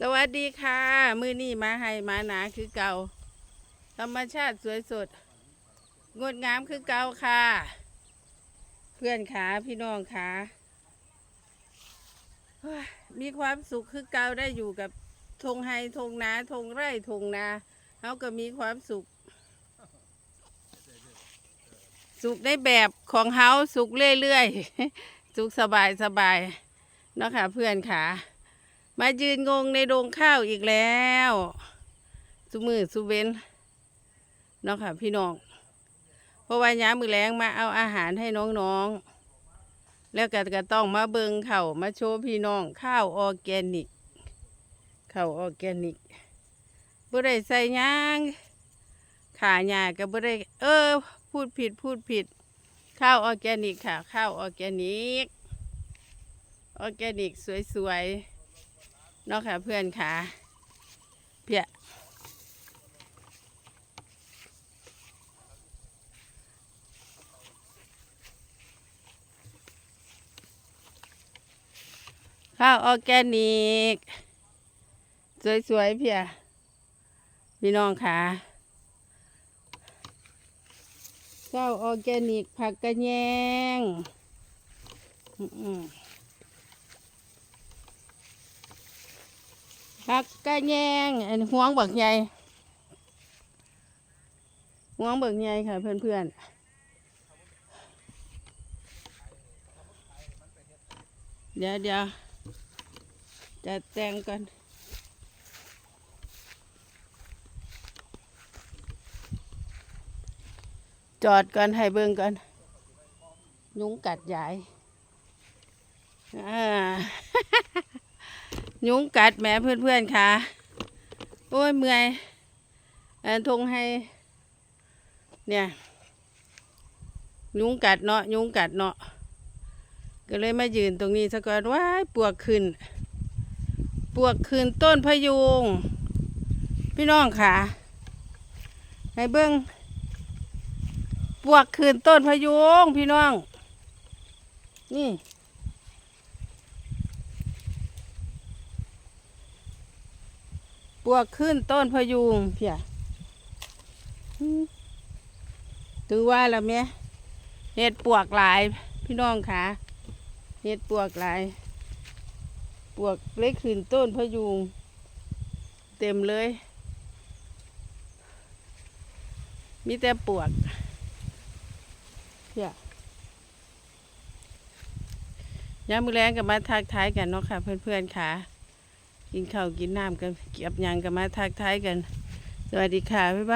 สวัสดีค่ะ มือนี่มาให้มาหนาคือเก่า ธรรมชาติสวยสด งดงามคือเก่าค่ะ เพื่อนขาพี่น้องขามีความสุขคือเก่าได้อยู่กับทงไฮทงนาทงไร่ทงนาเขาก็มีความสุข สุขในแบบของเฮาสุขเรื่อยๆ สุขสบายสบายๆเนาะค่ะเพื่อนขา มายืนงงในโรงข้าวอีกแล้วสุมือสุเวนเนาะค่ะพี่น้องเพราะว่าย้ามือแรงมาเอาอาหารให้น้องๆ แล้วก็ก็ต้องมาเบิงเข่ามาโชว์พี่น้องข้าวออร์แกนิกข้าวออร์แกนิกบ่ได้ใส่หยางขาหญ้าก็บ่ได้เออ พูดผิดพูดผิด ข้าวออร์แกนิกค่ะ ข้าวออร์แกนิกออร์แกนิกสวยๆ เนาะค่ะเพื่อนค่ะเพียข้าวออแกนิก สวยๆเพียพี่น้องค่ะข้าวออแกนิกผักกระแยง อืม ๆผักกะแยงอันห่วงบักใหญ่ห่วงบักใหญ่ค่ะเพื่อนๆ เดี๋ยวเดี๋ยวจะแต่งกันจอดก่อนให้เบิ่งก่อนยุงกัดยายอ่า ยุงกัดแม่เพื่อนๆค่ะ โอ้ยเมื่อยอ่อทงให้ เนี่ยยุงกัดเนาะยุงกัดเนาะก็เลยมายืนตรงนี้ซะก่อนว้ายปวกขึ้น ปวกขึ้นต้นพยุง พี่น้องค่ะให้เบิ้งปวกขึ้นต้นพยุงพี่น้อง นี่ ปวกขึ้นต้นพยุงเพียอืมถือว่าแล้วแม่เห็ดปวกหลาย พี่น้องค่ะเห็ดปวกหลาย ปวกเล็กขึ้นต้นพยุง เต็มเลย มีแต่ปวกเพียยามมือแรงกับมาทักทายกันเนาะค่ะ เพื่อนๆค่ะ กินข้าวกินน้ำกันเก็บยังกันมาทักทายกัน สวัสดีค่ะบ๊ายบาย